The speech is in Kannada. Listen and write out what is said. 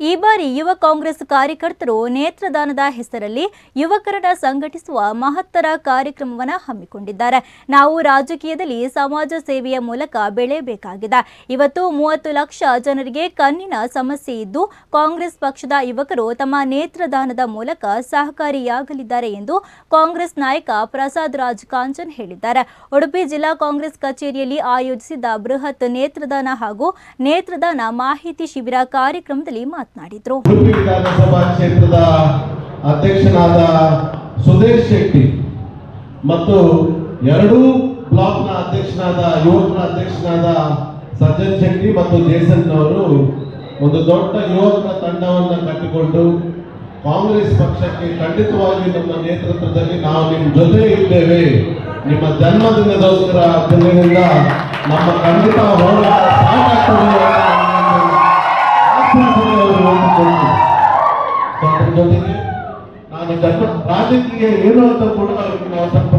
ಈ ಬಾರಿ ಯುವ ಕಾಂಗ್ರೆಸ್ ಕಾರ್ಯಕರ್ತರು ನೇತ್ರದಾನದ ಹೆಸರಲ್ಲಿ ಯುವಕರನ್ನ ಸಂಘಟಿಸುವ ಮಹತ್ತರ ಕಾರ್ಯಕ್ರಮವನ್ನು ಹಮ್ಮಿಕೊಂಡಿದ್ದಾರೆ. ನಾವು ರಾಜಕೀಯದಲ್ಲಿ ಸಮಾಜ ಸೇವೆಯ ಮೂಲಕ ಬೆಳೆಯಬೇಕಾಗಿದೆ. ಇವತ್ತು ಮೂವತ್ತು ಲಕ್ಷ ಜನರಿಗೆ ಕಣ್ಣಿನ ಸಮಸ್ಯೆ ಇದ್ದು, ಕಾಂಗ್ರೆಸ್ ಪಕ್ಷದ ಯುವಕರು ತಮ್ಮ ನೇತ್ರದಾನದ ಮೂಲಕ ಸಹಕಾರಿಯಾಗಲಿದ್ದಾರೆ ಎಂದು ಕಾಂಗ್ರೆಸ್ ನಾಯಕ ಪ್ರಸಾದ್ ರಾಜ್ ಕಾಂಚನ್ ಹೇಳಿದ್ದಾರೆ. ಉಡುಪಿ ಜಿಲ್ಲಾ ಕಾಂಗ್ರೆಸ್ ಕಚೇರಿಯಲ್ಲಿ ಆಯೋಜಿಸಿದ್ದ ಬೃಹತ್ ನೇತ್ರದಾನ ಹಾಗೂ ನೇತ್ರದಾನ ಮಾಹಿತಿ ಶಿಬಿರ ಕಾರ್ಯಕ್ರಮದಲ್ಲಿ ಮಾತನಾಡಿದರು. ಉಡುಪಿ ವಿಧಾನಸಭಾ ಕ್ಷೇತ್ರದ ಅಧ್ಯಕ್ಷನಾದ ಸುದೇಶ್ ಶೆಟ್ಟಿ ಮತ್ತು ಎರಡೂ ಬ್ಲಾಕ್ನ ಅಧ್ಯಕ್ಷನಾದ ಯುವಕರ ಅಧ್ಯಕ್ಷನಾದ ಸಜ್ಜನ್ ಶೆಟ್ಟಿ ಮತ್ತು ಜೇಸನ್ ಅವರು ಒಂದು ದೊಡ್ಡ ಯುವಕರ ತಂಡವನ್ನು ಕಟ್ಟಿಕೊಂಡು ಕಾಂಗ್ರೆಸ್ ಪಕ್ಷಕ್ಕೆ ಖಂಡಿತವಾಗಿ ನಮ್ಮ ನೇತೃತ್ವದಲ್ಲಿ ನಾವು ನಿಮ್ಮ ಜೊತೆ ಇದ್ದೇವೆ. ನಿಮ್ಮ ಜನ್ಮದಿನದೋಸ್ಕರ ದಿನದಿಂದ ನಮ್ಮ ಖಂಡಿತ ಹೋರಾಟ ಸಾಕಾಗ್ತದೆ ಹೇಳಿಕೊಟ್ರು. ಸೊ ಅದ್ರ ಜೊತೆಗೆ ನಾನು ರಾಜಕೀಯ ಏನು ಅಂತ ಕೂಡ ಅವ್ರಿಗೆ ನಾವು ಸ್ವಲ್ಪ